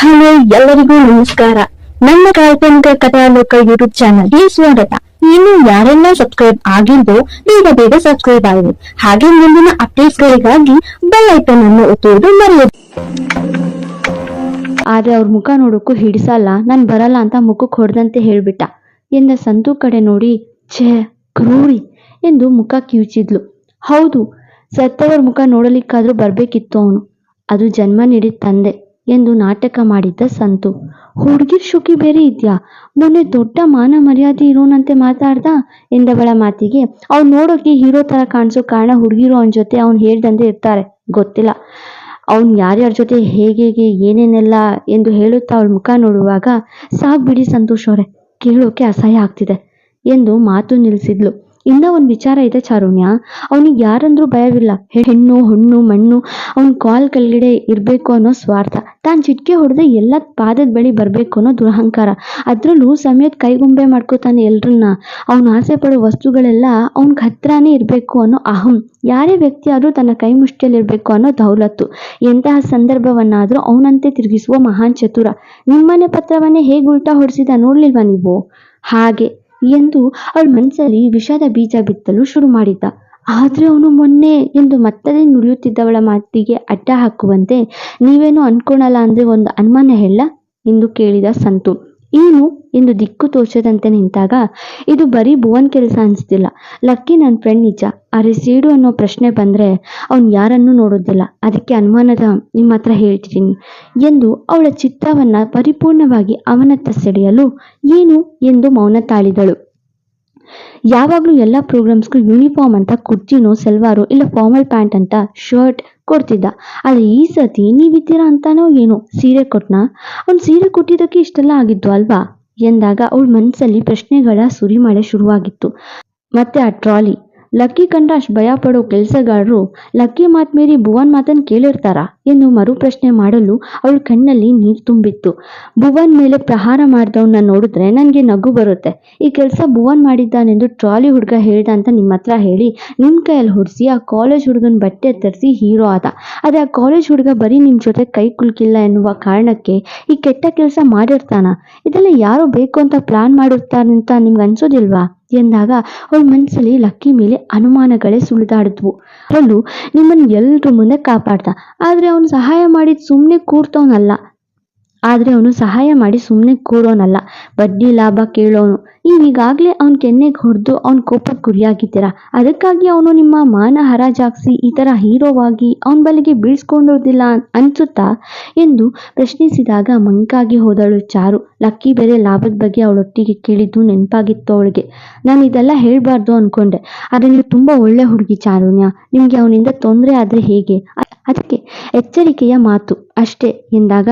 Hello ಎಲ್ಲರಿಗೂ ನಮಸ್ಕಾರ. ನನ್ನ ಕಾಲ್ಪನಿಕ ಕಥಾಲೋಕ ಯೂಟ್ಯೂಬ್ ಚಾನಲ್ಗೆ ಸ್ವಾಗತ. ಇನ್ನು ಯಾರೆಲ್ಲ ಸಬ್ಸ್ಕ್ರೈಬ್ ಆಗಿಲ್ವೋ, ಬೇಗ ಬೇಗ ಸಬ್ಸ್ಕ್ರೈಬ್ ಆಗಿದೆ ಹಾಗೆ ಮುಂದಿನ ಅಪ್ಡೇಟ್ಸ್ ಗಳಿಗಾಗಿ ಬೆಲ್ ಐಕನ್ ಅನ್ನು ಒತ್ತುವುದು ಮರೆಯದು. ಆದ್ರೆ ಅವ್ರ ಮುಖ ನೋಡೋಕ್ಕೂ ಹಿಡಿಸಲ್ಲ, ನಾನು ಬರಲ್ಲ ಅಂತ ಮುಖಕ್ಕೆ ಹೊಡೆದಂತೆ ಹೇಳ್ಬಿಟ್ಟ. ಎಂದ ಸಂತು ಕಡೆ ನೋಡಿ, ಛೇ, ಕ್ರೂರಿ ಎಂದು ಮುಖ ಕಿವುಚಿದ್ಲು. ಹೌದು, ಸತ್ತವರ ಮುಖ ನೋಡಲಿಕ್ಕಾದ್ರೂ ಬರಬೇಕಿತ್ತು ಅವನು. ಅದು ಜನ್ಮ ನೀಡಿದ ತಂದೆ. ಎಂದು ನಾಟಕ ಮಾಡಿದ್ದ ಸಂತು. ಹುಡುಗಿ ಶುಕಿ ಬೇರೆ ಇದ್ಯಾ? ಮೊನ್ನೆ ದೊಡ್ಡ ಮಾನ ಮರ್ಯಾದೆ ಇರೋನಂತೆ ಮಾತಾಡ್ದ ಎಂದವಳ ಮಾತಿಗೆ. ಅವ್ನು ನೋಡೋಕೆ ಹೀರೋ ತರ ಕಾಣಿಸೋ ಕಾರಣ ಹುಡುಗಿರು ಅವನ ಜೊತೆ ಅವ್ನು ಹೇಳ್ದಂತೆ ಇರ್ತಾರೆ. ಗೊತ್ತಿಲ್ಲ. ಅವ್ನು ಯಾರ್ಯಾರ ಜೊತೆ ಹೇಗೆ ಏನೇನೆಲ್ಲ ಎಂದು ಹೇಳುತ್ತಾ ಅವಳ ಮುಖ ನೋಡುವಾಗ, ಸಾಕ್ ಬಿಡಿ ಸಂತೋಷ್ ಅವರೇ, ಕೇಳೋಕೆ ಅಸಹ್ಯ ಆಗ್ತಿದೆ ಎಂದು ಮಾತು ನಿಲ್ಲಿಸಿದ್ಲು ಇನ್ನ ಒಂದು ವಿಚಾರ ಇದೆ ಚಾರುಣ್ಯ. ಅವನಿಗೆ ಯಾರಂದ್ರೂ ಭಯವಿಲ್ಲ. ಹೆಣ್ಣು, ಹೊಣ್ಣು, ಮಣ್ಣು, ಅವನ ಕಾಲ್ ಕೆಳಗಡೆ ಇರಬೇಕು ಅನ್ನೋ ಸ್ವಾರ್ಥ. ತಾನು ಚಿಟ್ಕೆ ಹೊಡೆದೆ ಎಲ್ಲ ಪಾದದ ಬಳಿ ಬರಬೇಕು ಅನ್ನೋ ದುರಹಂಕಾರ. ಅದ್ರಲ್ಲೂ ಸಮಯದ ಕೈಗುಂಬೆ ಮಾಡ್ಕೋತಾನೆ ಎಲ್ರನ್ನ. ಅವನು ಆಸೆ ಪಡೋ ವಸ್ತುಗಳೆಲ್ಲ ಅವನಿಗೆ ಹತ್ರನೇ ಇರಬೇಕು ಅನ್ನೋ ಅಹಂ. ಯಾರೇ ವ್ಯಕ್ತಿ ಆದ್ರೂ ತನ್ನ ಕೈ ಮುಷ್ಟಿಯಲ್ಲಿರ್ಬೇಕು ಅನ್ನೋ ದೌಲತ್ತು. ಎಂತಹ ಸಂದರ್ಭವನ್ನಾದ್ರೂ ಅವನಂತೆ ತಿರುಗಿಸುವ ಮಹಾನ್ ಚತುರ. ನಿಮ್ಮನೆ ಪತ್ರವನ್ನೇ ಹೇಗೆ ಉಲ್ಟಾ ಹೊಡಿಸಿದ ನೋಡ್ಲಿಲ್ವಾ ನೀವು? ಹಾಗೆ. ಎಂದು ಅವಳ ಮನಸ್ಸಲ್ಲಿ ವಿಷಾದ ಬೀಜ ಬಿತ್ತಲು ಶುರು ಮಾಡಿದ್ದ. ಆದ್ರೆ ಅವನು ಮೊನ್ನೆ ಎಂದು ಮತ್ತದೇ ನುಡಿಯುತ್ತಿದ್ದವಳ ಮಾತಿಗೆ ಅಡ್ಡ ಹಾಕುವಂತೆ ನೀವೇನು ಅನ್ಕೊಳಲ್ಲ ಅಂದ್ರೆ ಒಂದು ಅನುಮಾನ ಹೇಳ ಎಂದು ಕೇಳಿದ ಸಂತು. ಏನು? ಎಂದು ದಿಕ್ಕು ತೋಚದಂತೆ ನಿಂತಾಗ, ಇದು ಬರೀ ಭುವನ್ ಕೆಲಸ ಅನಿಸ್ತಿಲ್ಲ. ಲಕ್ಕಿ ನನ್ನ ಫ್ರೆಂಡ್ ನಿಜ. ಅರೆ ಸೀಡು ಅನ್ನೋ ಪ್ರಶ್ನೆ ಬಂದ್ರೆ ಅವನು ಯಾರನ್ನೂ ನೋಡೋದಿಲ್ಲ. ಅದಕ್ಕೆ ಅನುಮಾನದ ನಿಮ್ಮ ಹತ್ರ ಹೇಳ್ತೀನಿ ಎಂದು ಅವಳ ಚಿತ್ರವನ್ನ ಪರಿಪೂರ್ಣವಾಗಿ ಅವನತ್ತ ಸೆಳೆಯಲು, ಏನು? ಎಂದು ಮೌನ ತಾಳಿದಳು. ಯಾವಾಗಲೂ ಎಲ್ಲ ಪ್ರೋಗ್ರಾಮ್ಸ್ಗೂ ಯೂನಿಫಾರ್ಮ್ ಅಂತ ಕುರ್ತಿನೋ ಸಲ್ವಾರು ಇಲ್ಲ ಫಾರ್ಮಲ್ ಪ್ಯಾಂಟ್ ಅಂತ ಶರ್ಟ್ ಕೊಡ್ತಿದ್ದ. ಆದರೆ ಈ ಸತಿ ನೀವಿದ್ದೀರಾ ಅಂತಾನೋ ಏನೋ ಸೀರೆ ಕೊಟ್ಟನ ಅವ್ನು ಸೀರೆ ಕೊಟ್ಟಿದ್ದಕ್ಕೆ ಇಷ್ಟೆಲ್ಲ ಆಗಿದ್ದು ಅಲ್ವಾ? ಎಂದಾಗ ಅವಳ ಮನಸ್ಸಲ್ಲಿ ಪ್ರಶ್ನೆಗಳ ಸುರಿಮಳೆ ಶುರುವಾಗಿತ್ತು. ಮತ್ತೆ ಆ ಟ್ರಾಲಿ ಲಕ್ಕಿ ಕಂಡ ಅಷ್ಟು ಭಯ ಪಡೋ ಕೆಲಸಗಾರರು, ಲಕ್ಕಿ ಮಾತ್ ಮೀರಿ ಭುವನ್ ಮಾತನ್ನು ಕೇಳಿರ್ತಾರ ಎಂದು ಮರುಪ್ರಶ್ನೆ ಮಾಡಲು ಅವಳ ಕಣ್ಣಲ್ಲಿ ನೀರು ತುಂಬಿತ್ತು. ಭುವನ್ ಮೇಲೆ ಪ್ರಹಾರ ಮಾಡಿದವನ್ನ ನೋಡಿದ್ರೆ ನನಗೆ ನಗು ಬರುತ್ತೆ. ಈ ಕೆಲಸ ಭುವನ್ ಮಾಡಿದ್ದಾನೆಂದು ಟ್ರಾಲಿ ಹುಡುಗ ಹೇಳ್ದ ಅಂತ ನಿಮ್ಮ ಹತ್ರ ಹೇಳಿ ನಿಮ್ಮ ಕೈಯಲ್ಲಿ ಹೊಡಿಸಿ ಆ ಕಾಲೇಜ್ ಹುಡುಗನ ಬಟ್ಟೆ ತರಿಸಿ ಹೀರೋ ಆದ. ಆದರೆ ಆ ಕಾಲೇಜ್ ಹುಡುಗ ಬರೀ ನಿಮ್ಮ ಜೊತೆ ಕೈ ಕುಲ್ಕಿಲ್ಲ ಎನ್ನುವ ಕಾರಣಕ್ಕೆ ಈ ಕೆಟ್ಟ ಕೆಲಸ ಮಾಡಿರ್ತಾನ? ಇದೆಲ್ಲ ಯಾರೋ ಬೇಕು ಅಂತ ಪ್ಲಾನ್ ಮಾಡಿರ್ತಾರಂತ ನಿಮ್ಗೆ ಅನ್ಸೋದಿಲ್ವಾ? ಎಂದಾಗ ಅವಳ ಮನಸ್ಸಲ್ಲಿ ಲಕ್ಕಿ ಮೇಲೆ ಅನುಮಾನಗಳೇ ಸುಳಿದಾಡಿದ್ವು. ಅವಳು ನಿಮ್ಮನ್ನ ಎಲ್ರ ಮುಂದೆ ಕಾಪಾಡ್ದ. ಆದ್ರೆ ಅವನು ಸಹಾಯ ಮಾಡಿದ ಸುಮ್ಮನೆ ಕೂರ್ತವನಲ್ಲ. ಆದ್ರೆ ಅವನು ಸಹಾಯ ಮಾಡಿ ಸುಮ್ಮನೆ ಕೂರೋನಲ್ಲ. ಬಡ್ಡಿ ಲಾಭ ಕೇಳೋನು. ನೀವೀಗಾಗಲೇ ಅವನ ಕೆನ್ನೆಗೆ ಹೊಡೆದು ಅವನ ಕೋಪಕ್ಕೆ ಗುರಿಯಾಗಿದ್ದೀರಾ? ಅದಕ್ಕಾಗಿ ಅವನು ನಿಮ್ಮ ಮಾನ ಹರಾಜಾಗಿಸಿ ಈ ಥರ ಹೀರೋವಾಗಿ ಅವನ ಬಲಿಗೆ ಬೀಳ್ಸ್ಕೊಂಡಿರೋದಿಲ್ಲ ಅನ್ಸುತ್ತಾ? ಎಂದು ಪ್ರಶ್ನಿಸಿದಾಗ ಮಂಕಾಗಿ ಹೋದಳು ಚಾರು. ಲಕ್ಕಿ ಬೇರೆ ಲಾಭದ ಬಗ್ಗೆ ಅವಳೊಟ್ಟಿಗೆ ಕೇಳಿದ್ದು ನೆನಪಾಗಿತ್ತು ಅವಳಿಗೆ. ನಾನು ಇದೆಲ್ಲ ಹೇಳಬಾರ್ದು ಅನ್ಕೊಂಡೆ. ಆದರೆ ನೀವು ತುಂಬ ಒಳ್ಳೆ ಹುಡುಗಿ ಚಾರುಣ್ಯ. ನಿಮಗೆ ಅವನಿಂದ ತೊಂದರೆ ಆದರೆ ಹೇಗೆ? ಅದಕ್ಕೆ ಎಚ್ಚರಿಕೆಯ ಮಾತು. ಅಷ್ಟೇ ಎಂದಾಗ,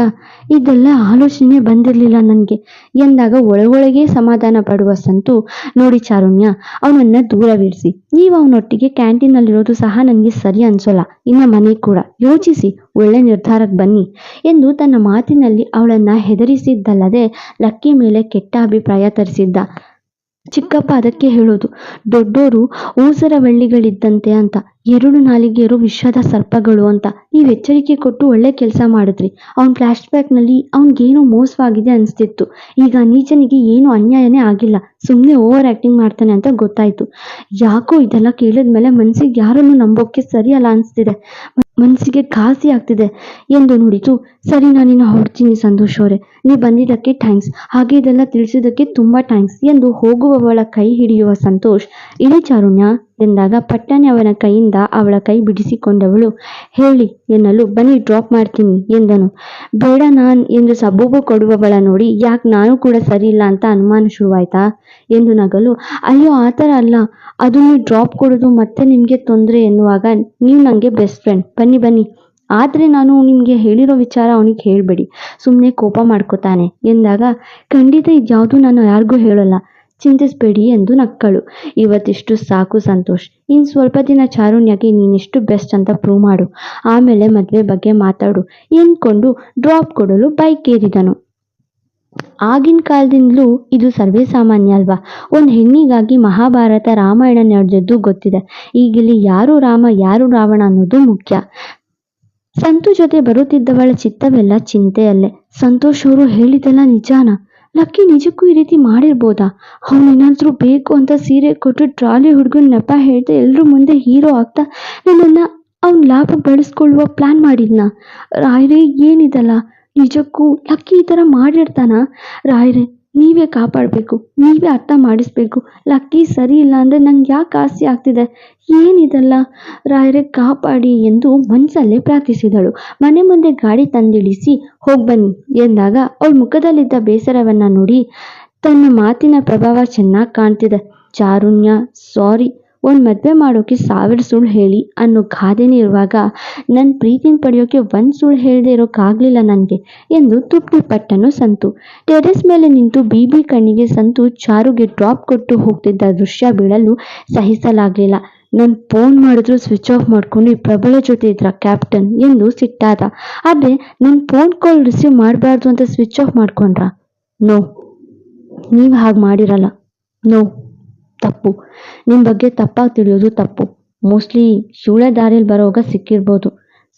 ಇದೆಲ್ಲ ಆಲೋಚನೆ ಬಂದಿರಲಿಲ್ಲ ನನಗೆ ಎಂದಾಗ ಒಳಗೊಳಗೆ ಸಮಾಧಾನ ಪಡುವ ಸಂತು. ನೋಡಿ ಚಾರುಣ್ಯ, ಅವನನ್ನ ದೂರವಿರಿಸಿ. ನೀವು ಅವನೊಟ್ಟಿಗೆ ಕ್ಯಾಂಟೀನಲ್ಲಿರೋದು ಸಹ ನನಗೆ ಸರಿ ಅನ್ಸೋಲ್ಲ. ಇನ್ನು ಮನೆ ಕೂಡ. ಯೋಚಿಸಿ, ಒಳ್ಳೆ ನಿರ್ಧಾರಕ್ಕೆ ಬನ್ನಿ ಎಂದು ತನ್ನ ಮಾತಿನಲ್ಲಿ ಅವಳನ್ನ ಹೆದರಿಸಿದ್ದಲ್ಲದೆ ಲಕ್ಕಿ ಮೇಲೆ ಕೆಟ್ಟ ಅಭಿಪ್ರಾಯ ತರಿಸಿದ್ದ. ಚಿಕ್ಕಪ್ಪ ಅದಕ್ಕೆ ಹೇಳೋದು, ದೊಡ್ಡೋರು ಊಸರ ಬಳ್ಳಿಗಳಿದ್ದಂತೆ ಅಂತ ಎರಡು ನಾಲಿಗೆಯರು ವಿಷದ ಸರ್ಪಗಳು ಅಂತ, ನೀವು ಎಚ್ಚರಿಕೆ ಕೊಟ್ಟು ಒಳ್ಳೆ ಕೆಲಸ ಮಾಡಿದ್ರಿ. ಅವ್ನ ಫ್ಲ್ಯಾಶ್ ಬ್ಯಾಕ್ನಲ್ಲಿ ಅವ್ನಿಗೇನೋ ಮೋಸವಾಗಿದೆ ಅನಿಸ್ತಿತ್ತು. ಈಗ ನೀಚನಿಗೆ ಏನು ಅನ್ಯಾಯನೇ ಆಗಿಲ್ಲ. ಸುಮ್ಮನೆ ಓವರ್ ಆ್ಯಕ್ಟಿಂಗ್ ಮಾಡ್ತಾನೆ ಅಂತ ಗೊತ್ತಾಯ್ತು. ಯಾಕೋ ಇದೆಲ್ಲ ಕೇಳಿದ್ಮೇಲೆ ಮನಸ್ಸಿಗೆ ಯಾರನ್ನು ನಂಬೋಕ್ಕೆ ಸರಿಯಲ್ಲ ಅನಿಸ್ತಿದೆ. ಮನಸ್ಸಿಗೆ ಘಾಸಿ ಆಗ್ತಿದೆ ಎಂದು ನುಡಿತು. ಸರಿ ನಾನಿನ್ನು ಹೊರಡ್ತೀನಿ ಸಂತೋಷ್ ಅವರೇ. ನೀವು ಬಂದಿದ್ದಕ್ಕೆ ಥ್ಯಾಂಕ್ಸ್ ಹಾಗೆ ಇದೆಲ್ಲ ತಿಳಿಸಿದ್ದಕ್ಕೆ ತುಂಬ ಥ್ಯಾಂಕ್ಸ್ ಎಂದು ಹೋಗುವವಳ ಕೈ ಹಿಡಿಯುವ ಸಂತೋಷ್. ಇಳಿ ಚಾರುಣ್ಯ ಎಂದಾಗ ಪಟ್ಟನೆ ಅವನ ಕೈಯಿಂದ ಅವಳ ಕೈ ಬಿಡಿಸಿಕೊಂಡವಳು, ಹೇಳಿ ಎನ್ನಲು ಬನ್ನಿ ಡ್ರಾಪ್ ಮಾಡ್ತೀನಿ ಎಂದನು. ಬೇಡ ನಾನ್ ಎಂದು ಸಬೂಬು ಕೊಡುವವಳ ನೋಡಿ ಯಾಕೆ ನಾನು ಕೂಡ ಸರಿ ಇಲ್ಲ ಅಂತ ಅನುಮಾನ ಶುರುವಾಯ್ತಾ? ಎಂದು ನಗಲು. ಅಯ್ಯೋ, ಆ ಥರ ಅಲ್ಲ. ಅದು ನೀವು ಡ್ರಾಪ್ ಕೊಡೋದು ಮತ್ತೆ ನಿಮಗೆ ತೊಂದರೆ ಎನ್ನುವಾಗ ನೀವು ನನಗೆ ಬೆಸ್ಟ್ ಫ್ರೆಂಡ್. ಬನ್ನಿ ಬನ್ನಿ. ಆದರೆ ನಾನು ನಿಮಗೆ ಹೇಳಿರೋ ವಿಚಾರ ಅವನಿಗೆ ಹೇಳಬೇಡಿ. ಸುಮ್ಮನೆ ಕೋಪ ಮಾಡ್ಕೋತಾನೆ. ಎಂದಾಗ, ಖಂಡಿತ ಇದ್ಯಾವುದು ನಾನು ಯಾರಿಗೂ ಹೇಳೋಲ್ಲ. ಚಿಂತಿಸಬೇಡಿ ಎಂದು ನಕ್ಕಳು. ಇವತ್ತಿಷ್ಟು ಸಾಕು ಸಂತೋಷ್. ಇನ್ನು ಸ್ವಲ್ಪ ದಿನ ಚಾರುಣ್ಯಗೆ ನೀನಿಷ್ಟು ಬೆಸ್ಟ್ ಅಂತ ಪ್ರೂವ್ ಮಾಡು. ಆಮೇಲೆ ಮದುವೆ ಬಗ್ಗೆ ಮಾತಾಡು. ಎಂದ್ಕೊಂಡು ಡ್ರಾಪ್ ಕೊಡಲು ಬೈಕ್ ಏರಿದನು ಆಗಿನ ಕಾಲದಿಂದಲೂ ಇದು ಸರ್ವೇ ಸಾಮಾನ್ಯ ಅಲ್ವಾ? ಒಂದು ಹೆಣ್ಣಿಗಾಗಿ ಮಹಾಭಾರತ ರಾಮಾಯಣ ನಡೆದದ್ದು ಗೊತ್ತಿದೆ. ಈಗಿಲ್ಲಿ ಯಾರು ರಾಮ, ಯಾರು ರಾವಣ ಅನ್ನೋದು ಮುಖ್ಯ. ಸಂತು ಜೊತೆ ಬರುತ್ತಿದ್ದವಳ ಚಿತ್ತವೆಲ್ಲ ಚಿಂತೆಯಲ್ಲೇ. ಸಂತೋಷ್ ಅವರು ಹೇಳಿದೆಲ್ಲ ನಿಜಾನ? ಲಕ್ಕಿ ನಿಜಕ್ಕೂ ಈ ರೀತಿ ಮಾಡಿರ್ಬೋದಾ? ಅವನೇನಾದ್ರೂ ಬೇಕು ಅಂತ ಸೀರೆ ಕೊಟ್ಟು ಟ್ರಾಲಿ ಹುಡುಗನ ನೆಪ ಹೇಳ್ದೆ ಎಲ್ಲರೂ ಮುಂದೆ ಹೀರೋ ಆಗ್ತಾ ನನ್ನನ್ನ ಅವ್ನ ಲಾಭ ಬಳಸ್ಕೊಳ್ಳುವ ಪ್ಲಾನ್ ಮಾಡಿದ್ನ. ರಾಯ್ರೆ ಏನಿದಲ್ಲ? ನಿಜಕ್ಕೂ ಲಕ್ಕಿ ಈ ಥರ ಮಾಡಿರ್ತಾನ? ರಾಯ್ರೆ ನೀವೇ ಕಾಪಾಡಬೇಕು, ನೀವೇ ಅರ್ಥ ಮಾಡಿಸ್ಬೇಕು. ಲಕ್ಕಿ ಸರಿ ಇಲ್ಲ ಅಂದರೆ ನಂಗೆ ಯಾಕೆ ಆಸೆ ಆಗ್ತಿದೆ? ಏನಿದೆಲ್ಲ? ರಾಯರೇ ಕಾಪಾಡಿ ಎಂದು ಮನಸ್ಸಲ್ಲೇ ಪ್ರಾರ್ಥಿಸಿದಳು. ಮನೆ ಮುಂದೆ ಗಾಡಿ ತಂದಿಳಿಸಿ, ಹೋಗಿ ಬನ್ನಿ ಎಂದಾಗ ಅವಳ ಮುಖದಲ್ಲಿದ್ದ ಬೇಸರವನ್ನು ನೋಡಿ, ತನ್ನ ಮಾತಿನ ಪ್ರಭಾವ ಚೆನ್ನಾಗಿ ಕಾಣ್ತಿದೆ. ಚಾರುಣ್ಯ ಸಾರಿ ಒಂದು ಮದುವೆ ಮಾಡೋಕೆ ಸಾವಿರ ಸುಳ್ಳು ಹೇಳಿ ಅನ್ನೋ ಗಾದೆನೇ ಇರುವಾಗ ನನ್ನ ಪ್ರೀತಿನ ಪಡೆಯೋಕೆ ಒಂದು ಸುಳ್ಳು ಹೇಳದೆ ಇರೋಕ್ಕಾಗಲಿಲ್ಲ ನನಗೆ ಎಂದು ತುಪ್ಪಿ ಪಟ್ಟನು ಸಂತು. ಟೆರೆಸ್ ಮೇಲೆ ನಿಂತು ಬೀಬಿ ಕಣ್ಣಿಗೆ ಸಂತು ಚಾರುಗೆ ಡ್ರಾಪ್ ಕೊಟ್ಟು ಹೋಗ್ತಿದ್ದ ದೃಶ್ಯ ಬೀಳಲು ಸಹಿಸಲಾಗಲಿಲ್ಲ. ನಾನು ಫೋನ್ ಮಾಡಿದ್ರು ಸ್ವಿಚ್ ಆಫ್ ಮಾಡ್ಕೊಂಡು ಪ್ರಬಲ ಜೊತೆ ಇದ್ರ ಕ್ಯಾಪ್ಟನ್ ಎಂದು ಸಿಟ್ಟಾದ. ಆದರೆ ನನ್ನ ಫೋನ್ ಕಾಲ್ ರಿಸೀವ್ ಮಾಡಬಾರ್ದು ಅಂತ ಸ್ವಿಚ್ ಆಫ್ ಮಾಡ್ಕೊಂಡ್ರ? ನೋ, ನೀವು ಹಾಗೆ ಮಾಡಿರಲ್ಲ. ನೋ. ತಪ್ಪು. ನಿಮ್ಮ ಬಗ್ಗೆ ತಪ್ಪಾಗಿ ತಿಳಿಯೋದು ತಪ್ಪು. ಮೋಸ್ಟ್ಲಿ ಶೂಳೆ ದಾರಿಯಲ್ಲಿ ಬರೋವಾಗ ಸಿಕ್ಕಿರ್ಬೋದು.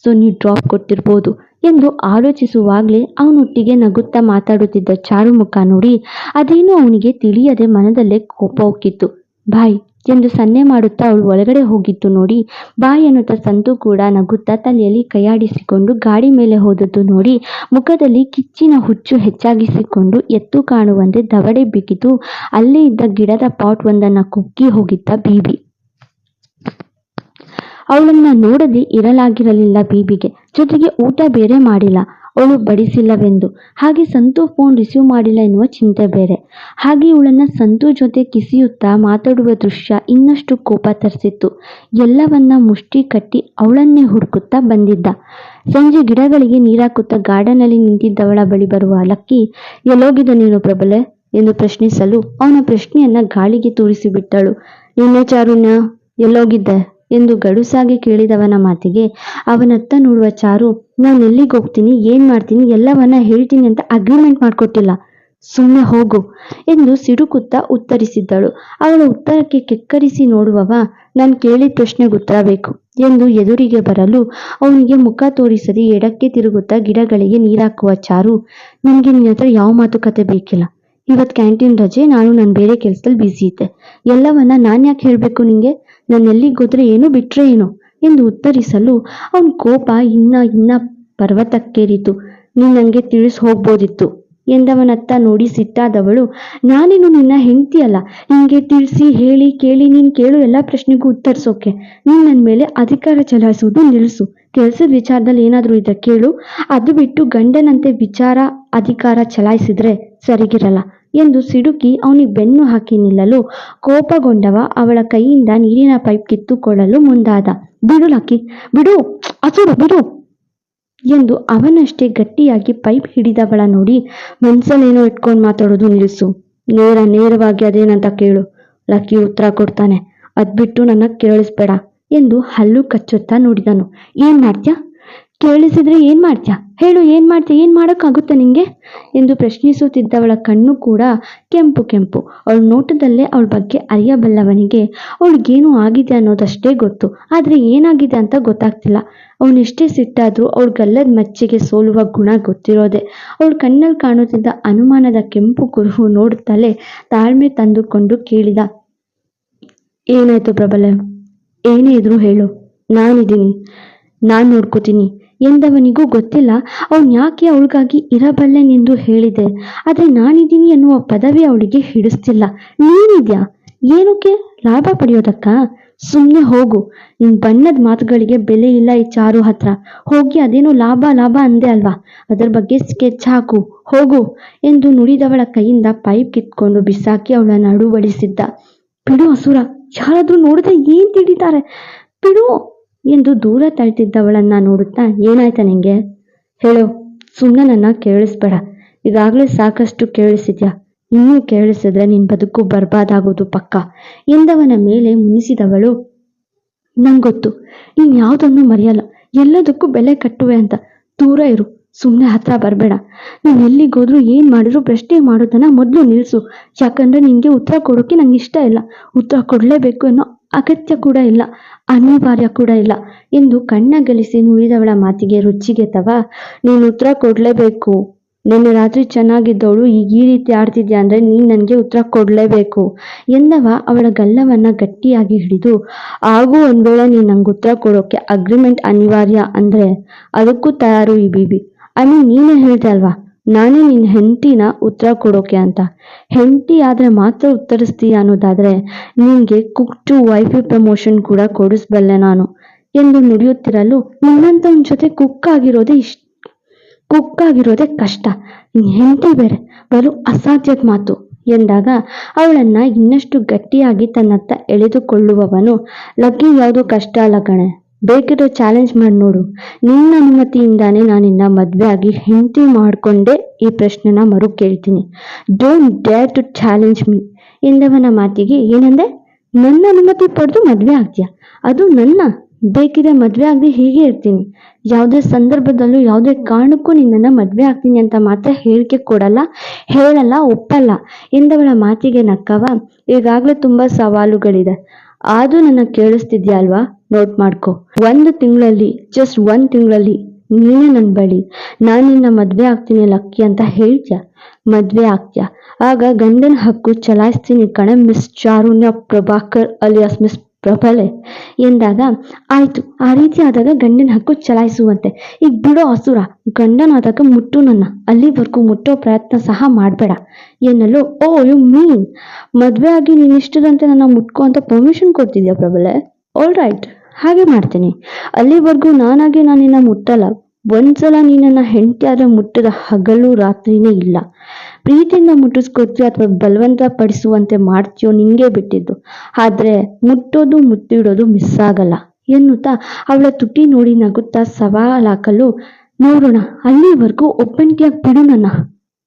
ಸೊ ನೀವು ಡ್ರಾಪ್ ಕೊಟ್ಟಿರ್ಬೋದು ಎಂದು ಆಲೋಚಿಸುವಾಗಲೇ ಅವನೊಟ್ಟಿಗೆ ನಗುತ್ತಾ ಮಾತಾಡುತ್ತಿದ್ದ ಚಾರು ಮುಖ ನೋಡಿ ಅದೇನು ಅವನಿಗೆ ತಿಳಿಯದೆ ಮನದಲ್ಲೇ ಕೋಪ ಹೋಗಿತ್ತು ಬಾಯ್ ಎಂದು ಸನ್ನೆ ಮಾಡುತ್ತಾ ಅವಳು ಒಳಗಡೆ ಹೋಗಿದ್ದು ನೋಡಿ ಬಾಯ್ ಎನ್ನುತ್ತಾ ಸಂತು ಕೂಡ ನಗುತ್ತಾ ತಲೆಯಲ್ಲಿ ಕೈಯಾಡಿಸಿಕೊಂಡು ಗಾಡಿ ಮೇಲೆ ಹೋದದ್ದು ನೋಡಿ, ಮುಖದಲ್ಲಿ ಕಿಚ್ಚಿನ ಹುಚ್ಚು ಹೆಚ್ಚಾಗಿಸಿಕೊಂಡು ಎತ್ತು ಕಾಣುವಂತೆ ದವಡೆ ಬಿಗಿದು ಅಲ್ಲೇ ಇದ್ದ ಗಿಡದ ಪಾಟ್ ಒಂದನ್ನ ಕುಕ್ಕಿ ಹೋಗಿದ್ದ ಬೀಬಿ. ಅವಳನ್ನ ನೋಡದೆ ಇರಲಾಗಿರಲಿಲ್ಲ ಬೀಬಿಗೆ. ಜೊತೆಗೆ ಊಟ ಬೇರೆ ಮಾಡಿಲ್ಲ. ಅವಳು ಬಡಿಸಿಲ್ಲವೆಂದು. ಹಾಗೆ ಸಂತು ಫೋನ್ ರಿಸೀವ್ ಮಾಡಿಲ್ಲ ಎನ್ನುವ ಚಿಂತೆ ಬೇರೆ. ಹಾಗೆ ಇವಳನ್ನ ಸಂತು ಜೊತೆ ಕಿಸಿಯುತ್ತಾ ಮಾತಾಡುವ ದೃಶ್ಯ ಇನ್ನಷ್ಟು ಕೋಪ ತರಿಸಿತ್ತು. ಎಲ್ಲವನ್ನ ಮುಷ್ಟಿ ಕಟ್ಟಿ ಅವಳನ್ನೇ ಹುಡುಕುತ್ತಾ ಬಂದಿದ್ದ. ಸಂಜೆ ಗಿಡಗಳಿಗೆ ನೀರಾಕುತ್ತಾ ಗಾರ್ಡನಲ್ಲಿ ನಿಂತಿದ್ದವಳ ಬಳಿ ಬರುವ ಲಕ್ಕಿ, ಎಲ್ಲೋಗಿದ್ದ ನೀನು ಪ್ರಬಲೆ? ಎಂದು ಪ್ರಶ್ನಿಸಲು ಅವನ ಪ್ರಶ್ನೆಯನ್ನ ಗಾಳಿಗೆ ತೂರಿಸಿಬಿಟ್ಟಳು. ನಿನ್ನೆ ಚಾರುಣ್ಯ, ಎಲ್ಲೋಗಿದ್ದೆ? ಎಂದು ಗಡುಸಾಗಿ ಕೇಳಿದವನ ಮಾತಿಗೆ, ಅವನತ್ತ ನೋಡುವ ಚಾರು, ನಾನು ಎಲ್ಲಿಗೆ ಹೋಗ್ತೀನಿ, ಏನ್ ಮಾಡ್ತೀನಿ, ಎಲ್ಲವನ್ನ ಹೇಳ್ತೀನಿ ಅಂತ ಅಗ್ರಿಮೆಂಟ್ ಮಾಡ್ಕೊಟ್ಟಿಲ್ಲ. ಸುಮ್ಮನೆ ಹೋಗು, ಎಂದು ಸಿಡುಕುತ್ತಾ ಉತ್ತರಿಸಿದ್ದಳು. ಅವಳ ಉತ್ತರಕ್ಕೆ ಕೆಕ್ಕರಿಸಿ ನೋಡುವವ, ನಾನು ಕೇಳಿದ ಪ್ರಶ್ನೆಗೆ ಉತ್ತರ ಬೇಕು, ಎಂದು ಎದುರಿಗೆ ಬರಲು ಅವನಿಗೆ ಮುಖ ತೋರಿಸದೆ ಎಡಕ್ಕೆ ತಿರುಗುತ್ತಾ ಗಿಡಗಳಿಗೆ ನೀರಾಕುವ ಚಾರು, ನನಗೆ ನಿನ್ನ ಹತ್ರ ಯಾವ ಮಾತುಕತೆ ಬೇಕಿಲ್ಲ. ಇವತ್ತು ಕ್ಯಾಂಟೀನ್ ರಜೆ, ನಾನು ನನ್ನ ಬೇರೆ ಕೆಲಸದಲ್ಲಿ ಬ್ಯುಸಿ ಇದ್ದೆ. ಎಲ್ಲವನ್ನ ನಾನು ಯಾಕೆ ಹೇಳಬೇಕು ನಿಂಗೆ? ನಾನು ಎಲ್ಲಿಗೆ ಹೋದ್ರೆ ಏನು ಬಿಟ್ರೆ ಏನೋ? ಎಂದು ಉತ್ತರಿಸಲು ಅವನ ಕೋಪ ಇನ್ನ ಇನ್ನ ಪರ್ವತಕ್ಕೇರಿತು. ನೀನು ನನಗೆ ತಿಳಿಸಿ ಹೋಗ್ಬೋದಿತ್ತು ಎಂದವನತ್ತ ನೋಡಿ ಸಿಟ್ಟಾದವಳು, ನಾನೇನು ನಿನ್ನ ಹೆಂಡ್ತಿಯಲ್ಲ ನಿಂಗೆ ತಿಳಿಸಿ, ಹೇಳಿ, ಕೇಳಿ, ನೀನು ಕೇಳು ಎಲ್ಲ ಪ್ರಶ್ನೆಗೂ ಉತ್ತರಿಸೋಕೆ. ನೀನು ನನ್ನ ಮೇಲೆ ಅಧಿಕಾರ ಚಲಾಯಿಸುವುದು ನಿಲ್ಲಿಸು ಕೆಲಸದ ವಿಚಾರದಲ್ಲಿ ಏನಾದರೂ ಇದ್ರೆ ಕೇಳು. ಅದು ಬಿಟ್ಟು ಗಂಡನಂತೆ ವಿಚಾರ, ಅಧಿಕಾರ ಚಲಾಯಿಸಿದ್ರೆ ಸರಿಗಿರಲ್ಲ ಎಂದು ಸಿಡುಕಿ ಅವನಿಗೆ ಬೆನ್ನು ಹಾಕಿ ನಿಲ್ಲಲು ಕೋಪಗೊಂಡವ ಅವಳ ಕೈಯಿಂದ ನೀರಿನ ಪೈಪ್ ಕಿತ್ತುಕೊಳ್ಳಲು ಮುಂದಾದ. ಬಿಡು ಲಕ್ಕಿ, ಬಿಡು ಅಸುರು ಬಿಡು ಎಂದು ಅವನಷ್ಟೇ ಗಟ್ಟಿಯಾಗಿ ಪೈಪ್ ಹಿಡಿದವಳ ನೋಡಿ ಮನ್ಸಲ್ಲೇನೋ ಇಟ್ಕೊಂಡು ಮಾತಾಡೋದು ನಿಲ್ಲಿಸು. ನೇರ, ನೇರವಾಗಿ ಅದೇನಂತ ಕೇಳು. ಲಕ್ಕಿ ಉತ್ತರ ಕೊಡ್ತಾನೆ. ಅದ್ಬಿಟ್ಟು ನನ್ನ ಕೇಳಿಸ್ಬೇಡ ಎಂದು ಹಲ್ಲು ಕಚ್ಚುತ್ತಾ ನೋಡಿದನು. ಏನ್ ಮಾಡ್ತ್ಯಾ? ಕೇಳಿಸಿದ್ರೆ ಏನ್ ಮಾಡ್ತೀಯ? ಹೇಳು, ಏನ್ ಮಾಡ್ತೀಯ? ಏನ್ ಮಾಡೋಕ್ಕಾಗುತ್ತೆ ನಿಂಗೆ? ಎಂದು ಪ್ರಶ್ನಿಸುತ್ತಿದ್ದವಳ ಕಣ್ಣು ಕೂಡ ಕೆಂಪು ಕೆಂಪು. ಅವಳ ನೋಟದಲ್ಲೇ ಅವಳ ಬಗ್ಗೆ ಅರಿಯಬಲ್ಲವನಿಗೆ ಅವಳಿಗೇನು ಆಗಿದೆ ಅನ್ನೋದಷ್ಟೇ ಗೊತ್ತು. ಆದ್ರೆ ಏನಾಗಿದೆ ಅಂತ ಗೊತ್ತಾಗ್ತಿಲ್ಲ. ಅವನೆಷ್ಟೇ ಸಿಟ್ಟಾದ್ರೂ ಅವಳ ಗಲ್ಲದ ಮಚ್ಚಿಗೆ ಸೋಲುವ ಗುಣ ಗೊತ್ತಿರೋದೆ. ಅವಳ ಕಣ್ಣಲ್ಲಿ ಕಾಣುತ್ತಿದ್ದ ಅನುಮಾನದ ಕೆಂಪು ಕುರುಹು ನೋಡುತ್ತಲೇ ತಾಳ್ಮೆ ತಂದುಕೊಂಡು ಕೇಳಿದ, ಏನಾಯ್ತು ಪ್ರಬಲ? ಏನೇ ಇದ್ರೂ ಹೇಳು. ನಾನಿದ್ದೀನಿ. ನಾನು ನೋಡ್ಕೋತೀನಿ. ಎಂದವನಿಗೂ ಗೊತ್ತಿಲ್ಲ, ಅವನು ಯಾಕೆ ಅವಳಿಗಾಗಿ ಇರಬಲ್ಲೆನೆಂದು ಹೇಳಿದೆ. ಆದರೆ ನಾನಿದ್ದೀನಿ ಎನ್ನುವ ಪದವಿ ಅವಳಿಗೆ ಹಿಡಿಸ್ತಿಲ್ಲ. ನೀನಿದ್ಯಾ? ಏನಕ್ಕೆ ಲಾಭ ಪಡೆಯೋದಕ್ಕ? ಸುಮ್ಮನೆ ಹೋಗು. ನಿನ್ ಬಣ್ಣದ ಮಾತುಗಳಿಗೆ ಬೆಲೆ ಇಲ್ಲ ಈ ಚಾರು ಹತ್ರ. ಹೋಗಿ ಅದೇನೋ ಲಾಭ ಲಾಭ ಅಂದೆ ಅಲ್ವಾ? ಅದರ ಬಗ್ಗೆ ಸ್ಕೆಚ್ ಹಾಕು. ಹೋಗು ಎಂದು ನುಡಿದವಳ ಕೈಯಿಂದ ಪೈಪ್ ಕಿತ್ಕೊಂಡು ಬಿಸಾಕಿ ಅವಳನ್ನು ನಡುವಳಿಸಿದ್ದ. ಬಿಡು ಅಸುರ, ಯಾರಾದ್ರೂ ನೋಡಿದ್ರೆ ಏನ್ ತಿಳಿತಾರೆ? ಬಿಡು. ಎಂದು ದೂರ ತಳ್ತಿದ್ದವಳನ್ನ ನೋಡುತ್ತಾ ಏನಾಯ್ತ ನಿಂಗೆ? ಹೇಳು. ಸುಮ್ಮನೆ ನನ್ನ ಕೇಳಿಸ್ಬೇಡ. ಈಗಾಗಲೇ ಸಾಕಷ್ಟು ಕೇಳಿಸಿದ್ಯಾ? ಇನ್ನೂ ಕೇಳಿಸಿದ್ರೆ ನಿನ್ ಬದುಕು ಬರ್ಬಾದಾಗೋದು ಪಕ್ಕ? ಎಂದವನ ಮೇಲೆ ಮುನಿಸಿದವಳು. ನಂಗೊತ್ತು ನೀನ್ ಯಾವುದನ್ನು ಮರೆಯಲ್ಲ. ಎಲ್ಲದಕ್ಕೂ ಬೆಲೆ ಕಟ್ಟುವೆ ಅಂತ. ದೂರ ಇರು. ಸುಮ್ಮನೆ ಹತ್ರ ಬರಬೇಡ. ನಾನು ಎಲ್ಲಿಗೋದ್ರೂ ಏನು ಮಾಡಿದ್ರು ಪ್ರಶ್ನೆ ಮಾಡೋದನ್ನ ಮೊದಲು ನಿಲ್ಲಿಸು ಯಾಕಂದ್ರೆ ನಿಂಗೆ ಉತ್ತರ ಕೊಡೋಕೆ ನಂಗೆ ಇಷ್ಟ ಇಲ್ಲ. ಉತ್ತರ ಕೊಡಲೇಬೇಕು ಅನ್ನೋ ಅಗತ್ಯ ಕೂಡ ಇಲ್ಲ, ಅನಿವಾರ್ಯ ಕೂಡ ಇಲ್ಲ. ಎಂದು ಕಣ್ಣ ಗಳಿಸಿ ನುಡಿದವಳ ಮಾತಿಗೆ ರುಚಿಗೆ ತವ. ನೀನು ಉತ್ತರ ಕೊಡಲೇಬೇಕು. ನಿನ್ನೆ ರಾತ್ರಿ ಚೆನ್ನಾಗಿದ್ದವಳು ಈಗ ಈ ರೀತಿ ಆಡ್ತಿದ್ಯಾ ಅಂದರೆ ನೀನು ನನಗೆ ಉತ್ತರ ಕೊಡಲೇಬೇಕು ಎಂದವ ಅವಳ ಗಲ್ಲವನ್ನು ಗಟ್ಟಿಯಾಗಿ ಹಿಡಿದು. ಹಾಗೂ ಒಂದು ವೇಳೆ ನೀನು ನಂಗೆ ಉತ್ತರ ಕೊಡೋಕ್ಕೆ ಅಗ್ರಿಮೆಂಟ್ ಅನಿವಾರ್ಯ ಅಂದರೆ ಅದಕ್ಕೂ ತಯಾರು ಈ ಬಿಬಿ ಐ ಮೀನ್ ನೀನೇ ಹೇಳ್ದೆ ಅಲ್ವಾ? ನಾನೇ ನಿನ್ನ ಹೆಂಡತಿನ ಉತ್ತರ ಕೊಡೋಕೆ ಅಂತ. ಹೆಂಡತಿ ಆದರೆ ಮಾತ್ರ ಉತ್ತರಿಸ್ತೀಯ ಅನ್ನೋದಾದರೆ ನಿನಗೆ ಕುಕ್ ಟು ವೈಫಿ ಪ್ರಮೋಷನ್ ಕೂಡ ಕೊಡಿಸ್ಬಲ್ಲೆ ನಾನು. ಎಂದು ನುಡಿಯುತ್ತಿರಲು ನಿನ್ನಂಥವನ ಜೊತೆ ಕುಕ್ ಆಗಿರೋದೇ ಇಷ್ಟ ಕುಕ್ ಆಗಿರೋದೇ ಕಷ್ಟ. ಹೆಂಡತಿ ಬೇರೆ, ಬಲು ಅಸಾಧ್ಯದ ಮಾತು. ಎಂದಾಗ ಅವಳನ್ನ ಇನ್ನಷ್ಟು ಗಟ್ಟಿಯಾಗಿ ತನ್ನತ್ತ ಎಳೆದುಕೊಳ್ಳುವವನು ಲಗ್ಗಿ ಯಾವುದೋ ಕಷ್ಟ ಅಲ್ಲ ಕಣೆ. ಬೇಕಿರೋ ಚಾಲೆಂಜ್ ಮಾಡಿ ನೋಡು. ನಿನ್ನ ಅನುಮತಿಯಿಂದಾನೇ ನಾನಿನ್ನ ಮದುವೆ ಆಗಿ ಹೆಂಡತಿ ಮಾಡಿಕೊಂಡೇ ಈ ಪ್ರಶ್ನೆನ ಮರು ಕೇಳ್ತೀನಿ. Don't dare to challenge me ಎಂದವನ ಮಾತಿಗೆ ಏನಂದೆ? ನನ್ನ ಅನುಮತಿ ಪಡೆದು ಮದುವೆ ಆಗ್ತೀಯಾ? ಅದು ನನ್ನ. ಬೇಕಿದ್ರೆ ಮದುವೆ ಆಗದೆ ಹೀಗೆ ಇರ್ತೀನಿ. ಯಾವುದೇ ಸಂದರ್ಭದಲ್ಲೂ ಯಾವುದೇ ಕಾರಣಕ್ಕೂ ನಿನ್ನನ್ನು ಮದುವೆ ಆಗ್ತೀನಿ ಅಂತ ಮಾತ್ರ ಹೇಳಿಕೆ ಕೊಡಲ್ಲ, ಹೇಳಲ್ಲ, ಒಪ್ಪಲ್ಲ ಎಂದವಳ ಮಾತಿಗೆ ನಕ್ಕವ ಈಗಾಗಲೇ ತುಂಬ ಸವಾಲುಗಳಿದೆ. ಆದರೂ ನನ್ನ ಕೇಳಿಸ್ತಿದ್ಯಾ ಅಲ್ವಾ ನೋಟ್ ಮಾಡ್ಕೊ. ಒಂದು ತಿಂಗಳಲ್ಲಿ ಜಸ್ಟ್ ಒಂದು ತಿಂಗಳಲ್ಲಿ ನೀನೇ ನನ್ನ ಬಳಿ. ನಾನು ನಿನ್ನ ಮದುವೆ ಆಗ್ತೀನಿ ಲಕ್ಕಿ ಅಂತ ಹೇಳ್ತೀಯ? ಮದುವೆ ಆಗ್ತೀಯ? ಆಗ ಗಂಡನ ಹಕ್ಕು ಚಲಾಯಿಸ್ತೀನಿ ಕಣೆ miss Charunya Prabhakar alias miss ಪ್ರಬಲೆ ಎಂದಾಗ, ಆಯ್ತು, ಆ ರೀತಿ ಆದಾಗ ಗಂಡನ ಹಕ್ಕು ಚಲಾಯಿಸುವಂತೆ. ಈಗ ಬಿಡೋ ಅಸುರ, ಗಂಡನಾದಾಗ ಮುಟ್ಟು ನನ್ನ. ಅಲ್ಲಿವರೆಗೂ ಮುಟ್ಟೋ ಪ್ರಯತ್ನ ಸಹ ಮಾಡಬೇಡ ಎನ್ನಲು, ಓ, ಯು ಮೀನ್, ಮದುವೆ ಆಗಿ ನೀನು ಇಷ್ಟದಂತೆ ನನ್ನ ಮುಟ್ಕೋ ಅಂತ ಪರ್ಮಿಷನ್ ಕೊಡ್ತಿದ್ಯಾ ಪ್ರಬಲೆ ಆಲ್ ರೈಟ್ ಹಾಗೆ ಮಾಡ್ತೀನಿ. ಅಲ್ಲಿವರೆಗೂ ನಾನಾಗಿ ನಾನು ನಿನ್ನ ಮುಟ್ಟಲ್ಲ. ಒಂದ್ಸಲ ನೀನನ್ನ ಹೆಂಡತಿ ಆದ್ರೆ ಮುಟ್ಟದ ಹಗಲು ರಾತ್ರಿನೇ ಇಲ್ಲ. ಪ್ರೀತಿಯಿಂದ ಮುಟ್ಟಿಸ್ಕೊಡ್ತೀಯೋ ಅಥವಾ ಬಲವಂತ ಪಡಿಸುವಂತೆ ಮಾಡ್ತೀಯೋ ನಿಂಗೆ ಬಿಟ್ಟಿದ್ದು. ಆದ್ರೆ ಮುಟ್ಟೋದು, ಮುತ್ತಿಡೋದು ಮಿಸ್ ಆಗಲ್ಲ ಎನ್ನುತ್ತಾ ಅವಳ ತುಟಿ ನೋಡಿ ನಗುತ್ತಾ ಸವಾಲಾಕಲು ನೋಡೋಣ, ಅಲ್ಲಿವರೆಗೂ ಒಬ್ಬಂಟಿಯಾಗಿ ಬಿಡು ನನ್ನ.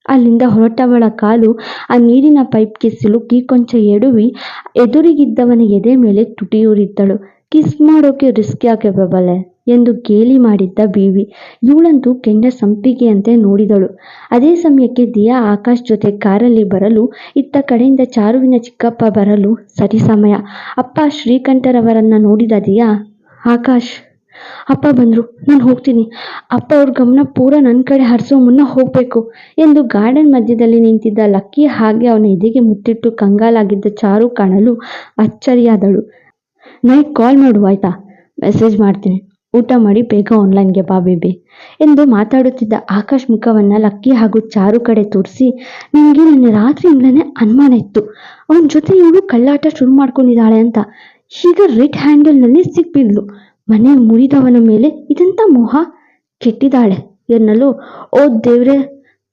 ಅಲ್ಲಿಂದ ಹೊರಟವಳ ಕಾಲು ಆ ನೀರಿನ ಪೈಪ್ಗೆ ಸಿಲುಕಿ ಕೊಂಚ ಎಡುವಿ, ಎದುರಿಗಿದ್ದವನ ಎದೆ ಮೇಲೆ ತುಟಿಯೂರಿದ್ದಳು. ಕಿಸ್ ಮಾಡೋಕೆ ರಿಸ್ಕ್ ಯಾಕೆ ಪ್ರಬಲೆ? ಎಂದು ಗೇಲಿ ಮಾಡಿದ್ದ ಬೀವಿ. ಇವಳಂತೂ ಕೆಂಡ ಸಂಪಿಗೆಯಂತೆ ನೋಡಿದಳು. ಅದೇ ಸಮಯಕ್ಕೆ ದಿಯಾ ಆಕಾಶ್ ಜೊತೆ ಕಾರಲ್ಲಿ ಬರಲು, ಇತ್ತ ಕಡೆಯಿಂದ ಚಾರುವಿನ ಚಿಕ್ಕಪ್ಪ ಬರಲು ಸರಿ ಸಮಯ. ಅಪ್ಪ ಶ್ರೀಕಂಠರವರನ್ನ ನೋಡಿದ ದಿಯಾ, ಆಕಾಶ್, ಅಪ್ಪ ಬಂದರು, ನಾನು ಹೋಗ್ತೀನಿ. ಅಪ್ಪ ಅವ್ರ ಗಮನ ಪೂರ ನನ್ನ ಕಡೆ ಹರಿಸೋ ಮುನ್ನ ಹೋಗಬೇಕು ಎಂದು ಗಾರ್ಡನ್ ಮಧ್ಯದಲ್ಲಿ ನಿಂತಿದ್ದ ಲಕ್ಕಿ ಹಾಗೆ ಅವನ ಎದೆಗೆ ಮುತ್ತಿಟ್ಟು ಕಂಗಾಲಾಗಿದ್ದ ಚಾರು ಕಾಣಲು ಅಚ್ಚರಿಯಾದಳು. ನೈಟ್ ಕಾಲ್ ಮಾಡು, ಆಯ್ತಾ? ಮೆಸೇಜ್ ಮಾಡ್ತೀನಿ. ಊಟ ಮಾಡಿ, ಬೇಗ ಆನ್ಲೈನ್ಗೆ ಬಾ, ಬೇಬಿ. ಎಂದು ಮಾತಾಡುತ್ತಿದ್ದ ಆಕಾಶ್ ಮುಖವನ್ನು ಲಕ್ಕಿ ಹಾಗೂ ಚಾರು ಕಡೆ ತೋರಿಸಿ, ನನಗೆ ನಿನ್ನೆ ರಾತ್ರಿಯಿಂದಲೇ ಅನುಮಾನ ಇತ್ತು. ಅವನ ಜೊತೆ ಇವಳು ಕಳ್ಳಾಟ ಶುರು ಮಾಡ್ಕೊಂಡಿದ್ದಾಳೆ ಅಂತ. ಈಗ ರೆಡ್ ಹ್ಯಾಂಡಲ್ನಲ್ಲಿ ಸಿಕ್ಕಿದ್ಲು ಮನೆ ಮುರಿದವನ ಮೇಲೆ ಇದೆಂಥ ಮೋಹ? ಕೆಟ್ಟಿದ್ದಾಳೆ ಎನ್ನಲು. ಓ ದೇವ್ರೆ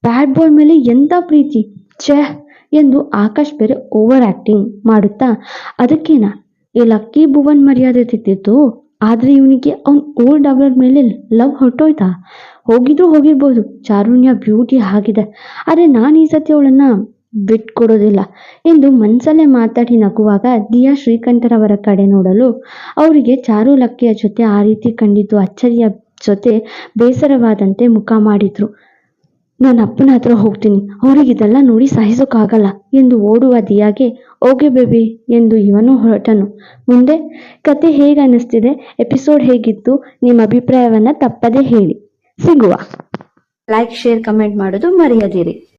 ಬ್ಯಾಟ್ ಬಾಲ್ ಮೇಲೆ ಎಂಥ ಪ್ರೀತಿ? ಛೇ! ಎಂದು ಆಕಾಶ್ ಬೇರೆ ಓವರ್ ಆ್ಯಕ್ಟಿಂಗ್ ಮಾಡುತ್ತಾ, ಅದಕ್ಕೇನ? ಈ ಲಕ್ಕಿ ಭುವನ್ ಮರ್ಯಾದೆ ತಿದ್ದಿತ್ತು, ಆದ್ರೆ ಇವನಿಗೆ ಅವ್ನ ಓಲ್ಡ್ ಅವರ್ ಮೇಲೆ ಲವ್ ಹೊರಟೋಯ್ತಾ? ಹೋಗಿದ್ರು ಹೋಗಿರ್ಬೋದು, ಚಾರುಣ್ಯ ಬ್ಯೂಟಿ ಆಗಿದೆ. ಆದ್ರೆ ನಾನು ಈ ಸತಿ ಅವಳನ್ನು ಬಿಟ್ಕೊಡೋದಿಲ್ಲ. ಎಂದು ಮನಸಲ್ಲೇ ಮಾತಾಡಿ ನಗುವಾಗ ದಿಯಾ ಶ್ರೀಕಂಠರವರ ಕಡೆ ನೋಡಲು, ಅವರಿಗೆ ಚಾರು ಲಕ್ಕಿಯ ಜೊತೆ ಆ ರೀತಿ ಕಂಡಿದ್ದು ಅಚ್ಚರಿಯ ಜೊತೆ ಬೇಸರವಾದಂತೆ ಮುಖ ಮಾಡಿದ್ರು. ನಾನು ಅಪ್ಪನ ಹತ್ರ ಹೋಗ್ತೀನಿ. ಅವ್ರಿಗೆ ಇದೆಲ್ಲ ನೋಡಿ ಸಹಿಸೋಕ್ಕಾಗಲ್ಲ ಎಂದು ಓಡುವ ದಿಯಾಗೆ, ಓಕೆ ಬೇಬಿ ಎಂದು ಇವನು ಹೊರಟನು. ಮುಂದೆ, ಕತೆ ಹೇಗೆ ಅನ್ನಿಸ್ತಿದೆ? ಎಪಿಸೋಡ್ ಹೇಗಿತ್ತು? ನಿಮ್ಮ ಅಭಿಪ್ರಾಯವನ್ನು ತಪ್ಪದೇ ಹೇಳಿ. ಸಿಗುವ. ಲೈಕ್, ಶೇರ್, ಕಮೆಂಟ್ ಮಾಡೋದು ಮರೆಯದಿರಿ.